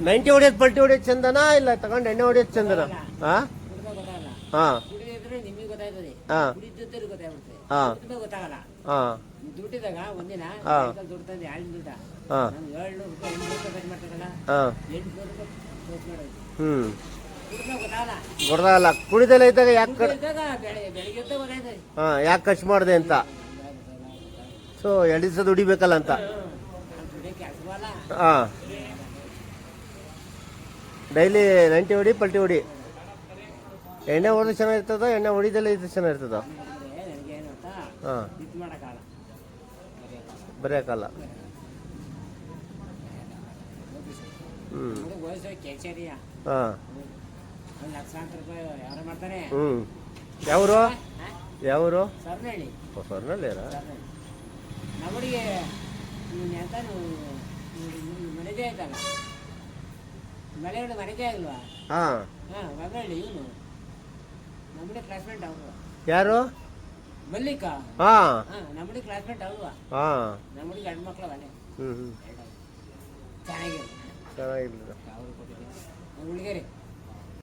Ninety ಹೊಡಿಯೋದು ಪಲ್ಟಿ ಹೊಡಿಯೋದು ಚಂದನಾ ಇಲ್ಲ ತಗೊಂಡು ಎಣ್ಣೆ ಹೊಡಿಯೋದು ಚಂದನ? ಹಾ ಹಾಂ ಹಾ ಕುಡಿದಿದ್ರೆ ನಿಮಗೆ ಗೊತ್ತಾಯ್ತದೆ ಹಾ ಕುಡಿದಿದ್ದರೆ ಗೊತ್ತಾಗ್ಬಿಡುತ್ತೆ ಹಾ ಕುಡಿದ ಗೊತ್ತಾಗಲ್ಲ ಹಾ ದುಡ್ಡಿದಾಗ ಒಂದಿನ ಹಾ. ದುಡ್ಡು ತಂದೆ ಎರಡು ದುಡ್ಡ ಹಾ ನಮ್ಗೆ ಏಳ್ನೂರು ರೂಪಾಯಿ ಎಂಟು ರೂಪಾಯಿ ಖರ್ಚು ಮಾಡ್ತಾರಲ್ಲ ಹಾ ಎಂಟುನೂರು ರೂಪಾಯಿ ಖರ್ಚು ಮಾಡೋದು ಹ್ಮ್. ಕುಡಿದ ಗೊತ್ತಾಗಲ್ಲ ಗೊತ್ತಾಗಲ್ಲ ಕುಡಿದೆಲ್ಲ ಇದ್ದಾಗ ಯಾಕೆ ಹಾಂ ಯಾಕೆ ಖರ್ಚು ಮಾಡಿದೆ ಅಂತ. ಸೊ ಎರಡು ದಿವಸ ದುಡಿಬೇಕಲ್ಲ ಅಂತ. ಹಾ ಡೈಲಿ ನೈಂಟಿ ಹೊಡಿ, ಪಲ್ಟಿ ಹೊಡಿ. ಎಣ್ಣೆ ಹೊಡೆದು ಚೆನ್ನಾಗಿರ್ತದ, ಎಣ್ಣೆ ಹೊಡಿದೆಲ್ಲ ಇದು ಚೆನ್ನಾಗಿರ್ತದ? ಹಾಂ. ಬರೆಯೋಕ್ಕಲ್ಲ ಹ್ಞೂ ಹಾಂ. ಸ್ವರ್ಣಲ್ಲೇರ ಮಲೆಗಳು ಮನೆದೇ ಆಗಲ್ವಾ ಹಾಂ. ಹಾಂ ಮಗಳ್ಳಿ ಇವನು. ನಮ್ಮಡಿ ಕ್ಲಾಸ್ಮೇಟ್ ಅವರು ಯಾರು? ಮಲ್ಲಿಕ. ಹಾಂ. ಹಾಂ ನಮ್ಮಡಿ ಕ್ಲಾಸ್ಮೇಟ್ ಅಲ್ವಾ ಹಾಂ. ನಮ್ಮಡಿ ಗಂಡು ಮಕ್ಳು ಮನೆ. ಹ್ಞೂ ಹ್ಞೂ ಚೆನ್ನಾಗಿಲ್ಲ ಚೆನ್ನಾಗಿಲ್ಲ ಅವರು ಕೊಟ್ಟಿದ್ದಾರೆ ಹುಡುಗರಿ